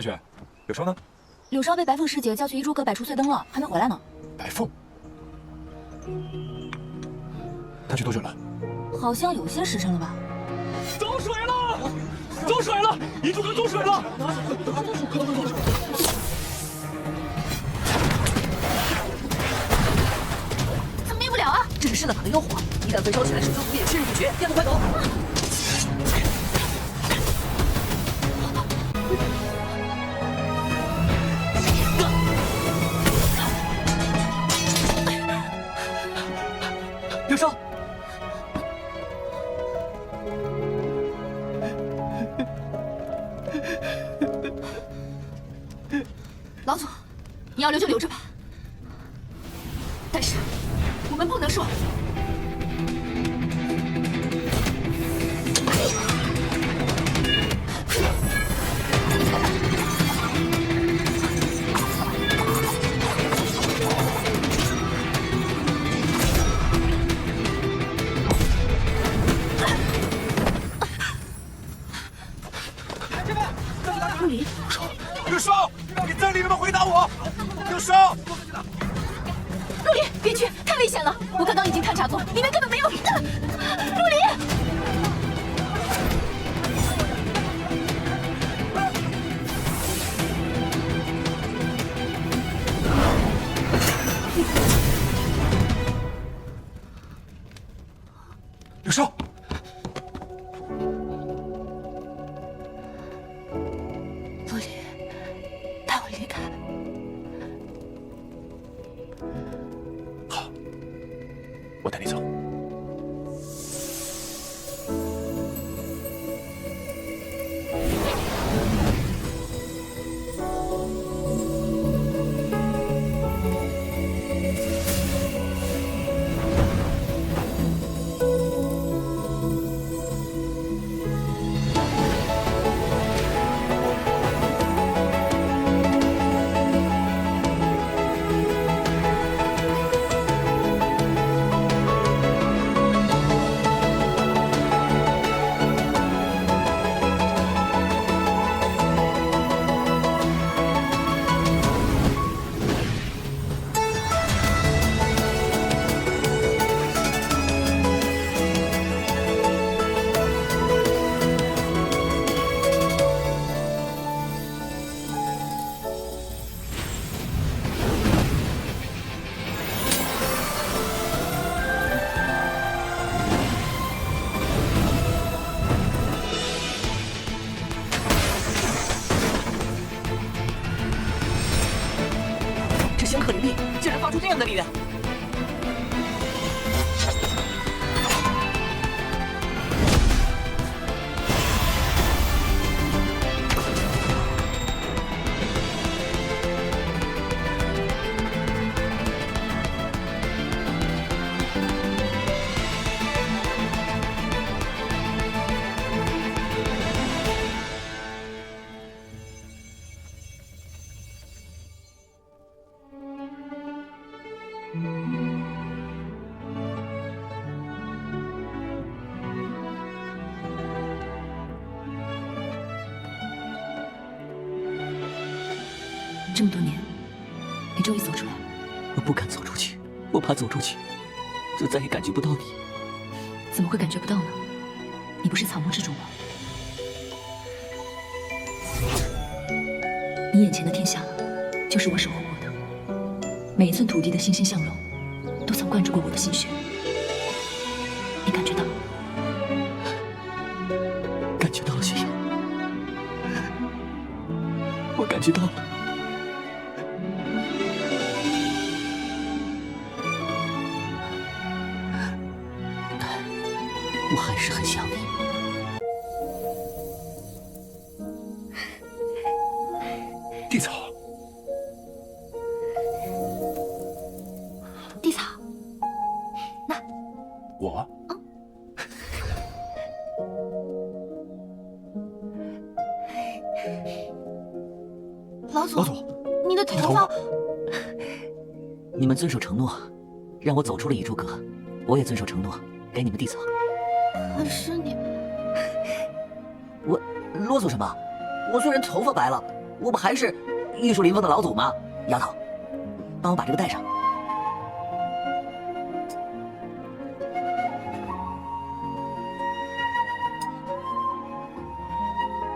小雪，柳梢呢？柳梢被白凤师姐叫去一珠阁摆出碎灯了，还没回来呢。白凤，她去多久了？好像有些时辰了吧？走水了，走水了，一珠阁走水了。怎么灭不了啊？这是圣诞塔的妖火，一旦焚烧起来，手中毒液侵入不绝，电路快走！刘少，老祖，你要留就留着吧。但是我们不能说。陆离，柳梢，你在里面吗？回答我，柳梢。陆离，别去，太危险了！我刚刚已经探查过，里面根本没有。陆离，柳梢，我带你走。这仙鹤灵力竟然发出这样的力量！这么多年，你终于走出来了。我不敢走出去，我怕走出去就再也感觉不到你。怎么会感觉不到呢？你不是草木之主吗？你眼前的天下，就是我守护过的。每一寸土地的欣欣向荣，都曾灌注过我的心血。你感觉到吗？感觉到了，雪瑶，我感觉到了。我还是很想你。地草，地草，那我老祖，老祖，你的头发你们遵守承诺，让我走出了遗珠阁，我也遵守承诺，给你们地草。可是你，我啰嗦什么？我虽然头发白了，我不还是玉树临风的老祖吗？丫头，帮我把这个戴上。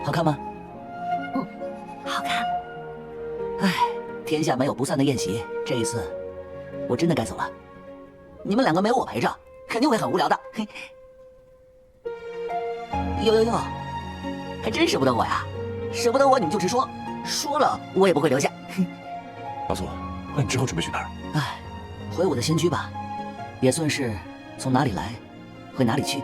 好看吗？嗯好看。唉，天下没有不散的宴席，这一次我真的该走了。你们两个没有我陪着，肯定会很无聊的。嘿，哟哟哟，还真舍不得我呀！舍不得我你们就直说，说了我也不会留下。老祖，那你之后准备去哪儿？哎，回我的仙居吧，也算是从哪里来，回哪里去。